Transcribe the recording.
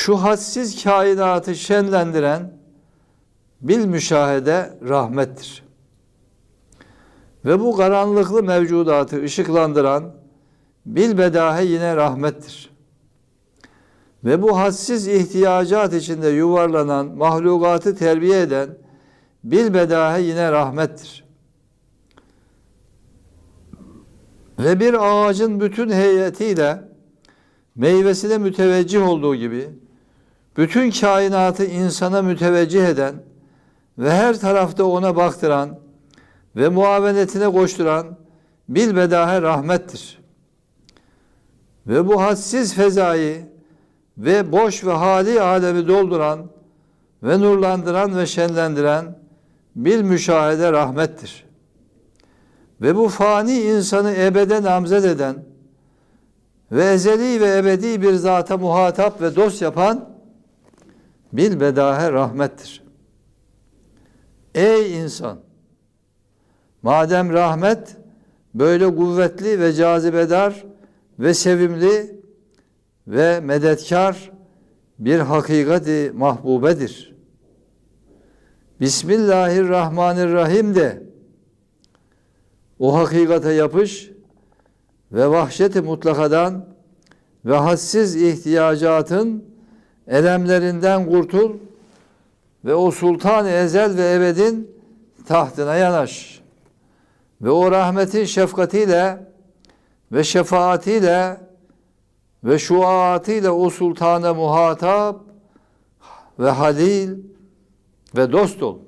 şu hadsiz kainatı şenlendiren bil müşahede rahmettir. Ve bu karanlıklı mevcudatı ışıklandıran bil bedahe yine rahmettir. Ve bu hadsiz ihtiyacat içinde yuvarlanan mahlukatı terbiye eden bil bedahe yine rahmettir. Ve bir ağacın bütün heyetiyle meyvesine müteveccih olduğu gibi bütün kainatı insana müteveccih eden ve her tarafta ona baktıran ve muavenetine koşturan bil bedahe rahmettir. Ve bu hadsiz fezayı ve boş ve hali alemi dolduran ve nurlandıran ve şenlendiren bil müşahede rahmettir. Ve bu fani insanı ebede namzet eden ve ezeli ve ebedi bir zata muhatap ve dost yapan bil bedahe rahmettir. Ey insan! Madem rahmet böyle kuvvetli ve cazibedar ve sevimli ve medetkar bir hakikati mahbubedir. Bismillahirrahmanirrahim de o hakikate yapış ve vahşeti mutlakadan ve hassiz ihtiyacatın elemlerinden kurtul ve o sultan ezel ve ebedin tahtına yanaş. Ve o rahmetin şefkatiyle ve şefaatiyle ve şuaatıyla o sultana muhatap ve halil ve dost ol.